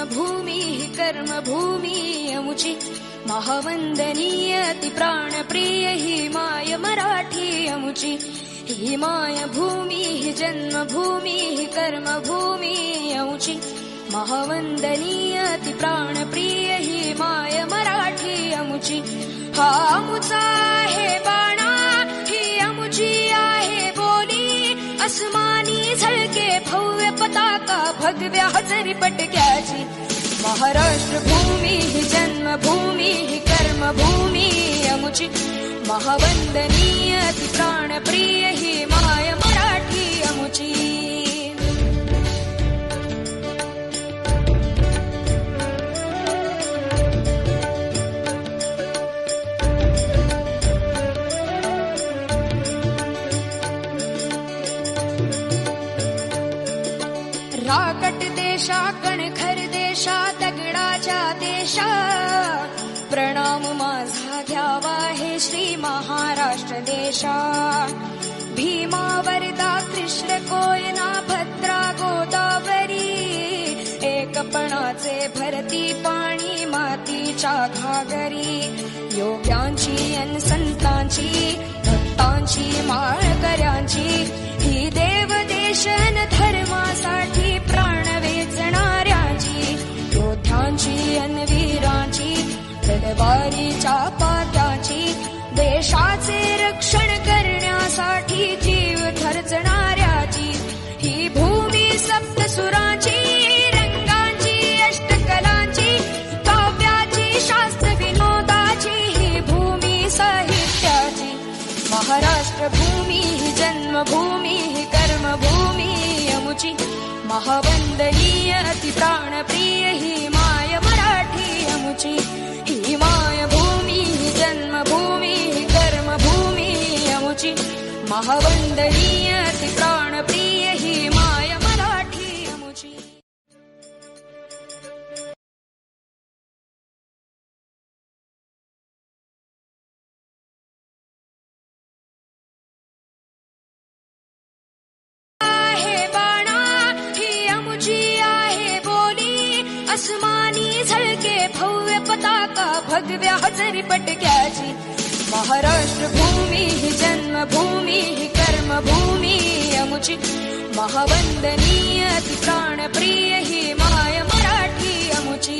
जन्मभूमिः कर्मभूमिः अमुचि माय मराठी अमुचि हिमाय भूमिः जन्मभूमिः कर्मभूमिः अमुचि महावन्दनीय अति प्राणप्रिय हि माय मराठी अमुचि हा भगव्या हजरी पटक्याची। महाराष्ट्र भूमी जन्मभूमी कर्मभूमी अमुची। महावंदनीय अति प्राणप्रिय ही माय देशा कणखर देशा दगडाच्या देशा। प्रणाम माझा घ्यावा हे श्री महाराष्ट्र देशा। भीमा वरदा कृष्ण कोयना भद्रा गोदावरी। एकपणाचे भरती पाणी मातीच्या घागरी। योग्यांची अन संतांची भक्तांची माळकऱ्यांची तलवारीच्या पात्याची देशाचे रक्षण करण्यासाठी जीव खर्चणाऱ्याची. ही भूमी सप्तसुरांची रंगांची अष्टकलांची काव्याची शास्त्र विनोदाची ही भूमी जन्मभूमी कर्मभूमी महावंदनीय अति प्राणप्रिय ही माय मराठी अमुची ही माय महावंदनीय अति प्राणप्रिय ही माय मराठी अमुची आहे बाणा, ही अमुची बोली। अस्मानी झळके भव्य पताका, भगव्या हजरी महाराष्ट्र ही कर्मभूमी अमुची महावंदनीय अति प्राणप्रिय ही माय मराठी अमुची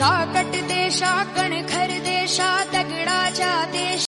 राकट देशा कणखर देशा दगडाच्या देशा